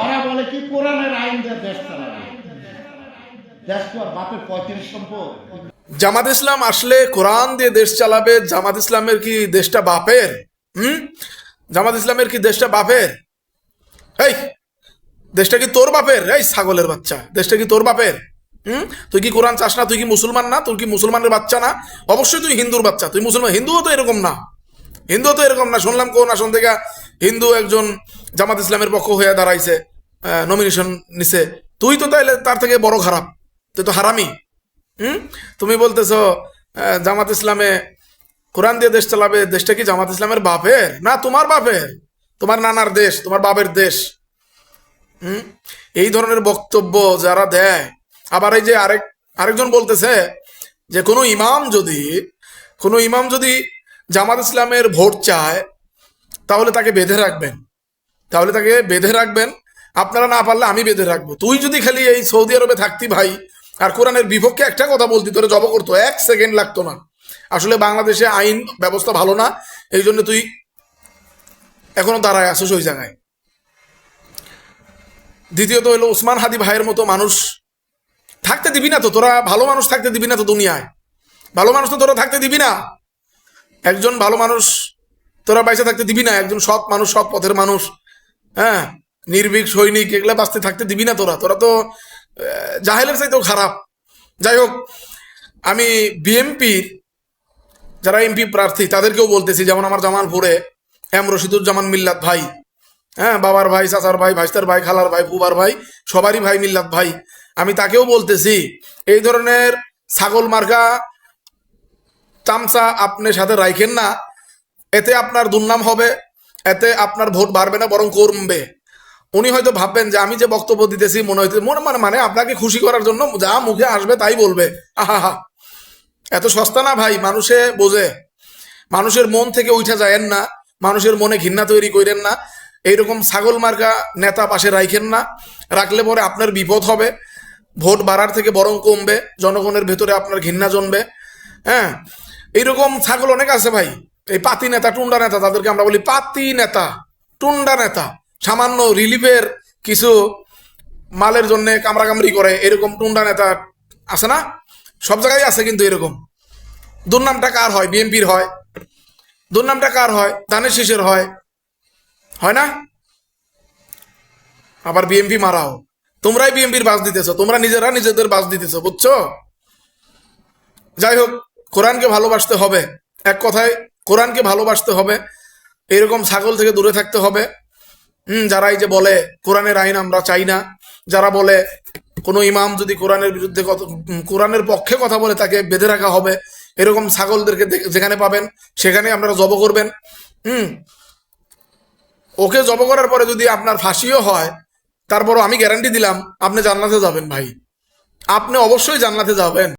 ওরা বলে কি, কোরআনের আইন দিয়ে দেশ চালাবে। দেশ তো আর বাপের পঁয়ত্রিশ সম্পদ। জামাত ইসলাম আসলে কোরআন দিয়ে দেশ চালাবে, জামাত ইসলামের কি দেশটা বাপের? হুম? জামাত ইসলামের কি দেশটা বাপের? এই, দেশটা কি তোর বাপের? এই ছাগলের বাচ্চা, দেশটা কি তোর বাপের? হুম? তুই কি কোরআন চাস না? তুই কি মুসলমান না? তুই কি মুসলমানের বাচ্চা না? অবশ্যই তুই হিন্দুর বাচ্চা, তুই মুসলমান, হিন্দুও তো এরকম না। হিন্দুও তো এরকম না, শুনলাম কোন আসন থেকে হিন্দু একজন জামাত ইসলামের পক্ষ হয়ে দাঁড়াইছে নমিনেশন নিছে। তুই তো তাইলে তার থেকে বড় খারাপ। তুই তো হারামি। হুম? তুমি বলতেছো জামাত ইসলামে কোরআন দিয়ে দেশ চালাবে, দেশটা কি জামাত ইসলামের বাপের? না, তোমার বাপের। তোমার নানার দেশ, তোমার বাপের দেশ। হুম? এই ধরনের বক্তব্য যারা দেয়, আবার এই যে আরেক, আরেকজন বলতেছে যে কোনো ইমাম যদি, কোনো ইমাম যদি জামাত ইসলামের ভোট চায় তাহলে তাকে বেঁধে রাখবেন। তাহলে তাকে বেঁধে রাখবেন। আপনারা না পারলে আমি বেঁধে রাখব। তুই যদি খালি এই সৌদি আরবে থাকতি ভাই, আর কোরআনের বিপক্ষে একটা কথা বলতি, তোরা জব করতো, এক সেকেন্ড লাগতো না। আসলে বাংলাদেশে আইন ব্যবস্থা ভালো না, এই জন্য তুই এখনও দাঁড়ায় আসিস ওই জায়গায়। দ্বিতীয়ত হলো, ওসমান হাদি ভাইয়ের মতো মানুষ থাকতে দিবি না তো, তোরা ভালো মানুষ থাকতে দিবি না তো দুনিয়ায়। ভালো মানুষ তো তোরা থাকতে দিবি না। একজন ভালো মানুষ তোরা বাইসে থাকতে দিবি না, একজন সৎ মানুষ, সৎ পথের মানুষ। হ্যাঁ নির্ভীক, সৈনিক, এগুলো বাঁচতে থাকতে দিবি না তোরা। তোরা তো জাহেলের চাইতেও খারাপ। যাই হোক, আমি বিএমপির যারা এমপি প্রার্থী, তাদেরকেও বলতেছি, যেমন আমার জামালপুরে এম রশিদুজ্জামান মিল্লাত ভাই। হ্যাঁ বাবার ভাই, চাচার ভাই, ভাইস্তার ভাই, খালার ভাই, ফুবার ভাই, সবারই ভাই মিল্লাত ভাই। আমি তাকেও বলতেছি, এই ধরনের ছাগল মার্কা চামচা আপনি সাথে রাখেন না। এতে আপনার দুর্নাম হবে, এতে আপনার ভোট বাড়বে না, বরং কমবে। উনি হয়তো ভাববেন যে আমি যে বক্তব্য দিতেছি, মনে হইতে মনে মানে মানে আপনাকে খুশি করার জন্য যা মুখে আসবে তাই বলবে। আহা এত সস্তা না ভাই, মানুষে বোঝে। মানুষের মন থেকে উঠা যায়েন না, মানুষের মনে ঘৃণা তৈরি করেন না। এইরকম ছাগল মার্কা নেতা পাশে রাখেন না। রাখলে পরে আপনার বিপদ হবে। ভোট বাড়ার থেকে বরং কমবে, জনগণের ভেতরে আপনার ঘৃণা জন্মবে হ্যাঁ এইরকম ছাগল অনেক আছে ভাই। এই পাতি নেতা, টুন্ডা নেতা, তাদেরকে আমরা বলি পাতি নেতা, টুন্ডা নেতা। সামান্য রিলিফের কিছু মালের জন্য কামড়াকামড়ি করে, এরকম টুন্ডা নেতা আছে না? সব জায়গায় আছে কিন্তু এরকম। দুর্নামটা কার হয়? বিএনপির হয়। দুর্নামটা কার হয়? ধানের শীষের হয়। হয় না? আবার বিএমপি মারাও। তোমরাই বিএমপির বাস দিতেছো, তোমরা নিজেরা নিজেদের বাস দিতেছো, বুঝছ? যাই হোক, কোরআনকে ভালোবাসতে হবে। এক কথায় কোরআনকে ভালোবাসতে হবে, এরকম ছাগল থেকে দূরে থাকতে হবে। হুম, যারা এই যে বলে কোরআনের আইন আমরা চাই না, যারা বলে কোনো ইমাম যদি কোরআনের বিরুদ্ধে কোরআনের পক্ষে কথা বলে তাকে বেঁধে রাখা হবে, এরকম ছাগলদেরকে যেখানে পাবেন সেখানে আপনারা জব করবেন। হুম, ওকে জব করার পরে যদি আপনার ফাঁসিও হয়, তারপরও আমি গ্যারান্টি দিলাম, আপনি জান্নাতে যাবেন ভাই। আপনি অবশ্যই জান্নাতে যাবেন।